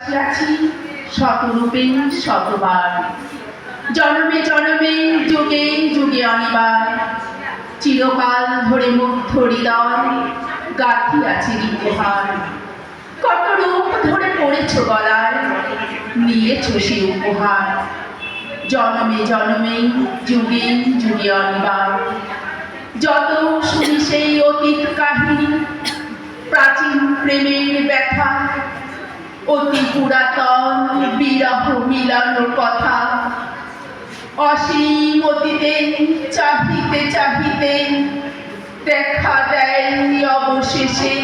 আছি শতরূপে, শতবার। জনমে জনমে, যুগে যুগে অনিবার। চিরকাল ধরে মুগ্ধ হৃদয় গাঁথি আছে উপহার কত রূপ ধরে পড়েছ গলায়, নিয়েছ সে উপহার। জনমে জনমে, যুগে যুগে অনিবার। যত শুনি সেই অতীত কাহিনী, প্রাচীন প্রেমের ব্যথা অতি পুরাতন বিরহ মিলন কথা। অসীম অতীতে চাহিতে চাহিতে দেখা দেয় অবশেষে।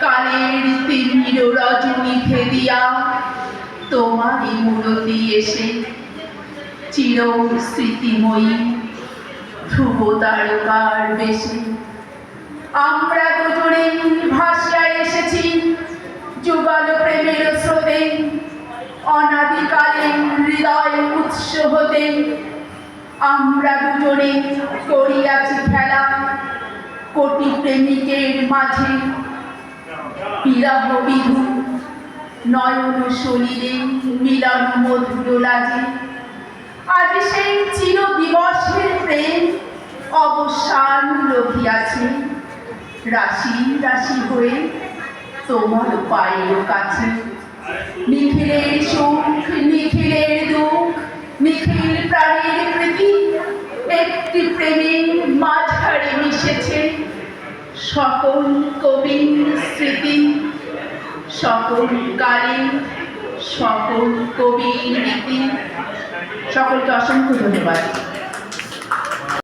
কালের তিমির রজনী দিয়া তোমারই মূরতি এসে। চির স্মৃতিময়ী ধ্রুব তারকার বেশে। আমরা দুজনে অনাদিকালে হৃদয় উৎস হতে আমরা দুজনে করিয়াছি খেলা। কোটি প্রেমিকের মাঝে বিরহ বিধু নয়ন শরীরে মিলন মধুর লাজে আজ সেই চির দিবসের প্রেম অবসান রহিয়াছে রাশি রাশি হয়ে তোমার পায়ের কাছে নিখিলের সুখ নিখিলের দুঃখ, নিখিল প্রাণের প্রীতি, একটি প্রেমের মাঝারে মিশেছে সকল কবির স্মৃতি, সকল কালে সকল কবির রীতি। সকলকে অসংখ্য ধন্যবাদ।